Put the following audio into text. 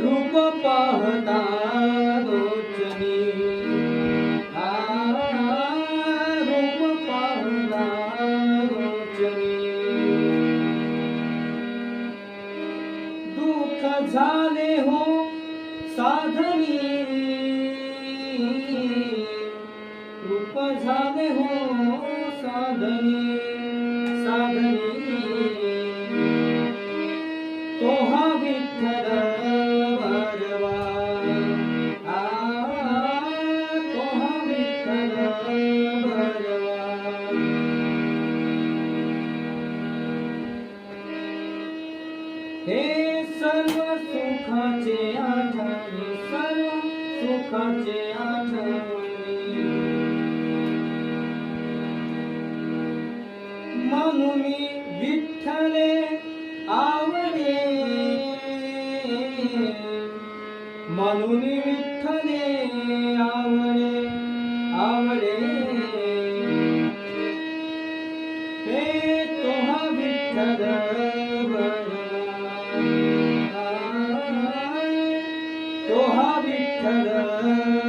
रूप पाहता दोचनी रूप पाहता दोचनी दुःख झाले हो साधनी। रूप झाले हो साधनी। साधनी। तो हा विठ्ठल। हे सर्व सुखाचे आठवणी सर्व सुखाचे आठवणी म्हणून मी विठ्ठले आवडे. म्हणून विठ्ठले आवडे आवडे. هذه الكلام.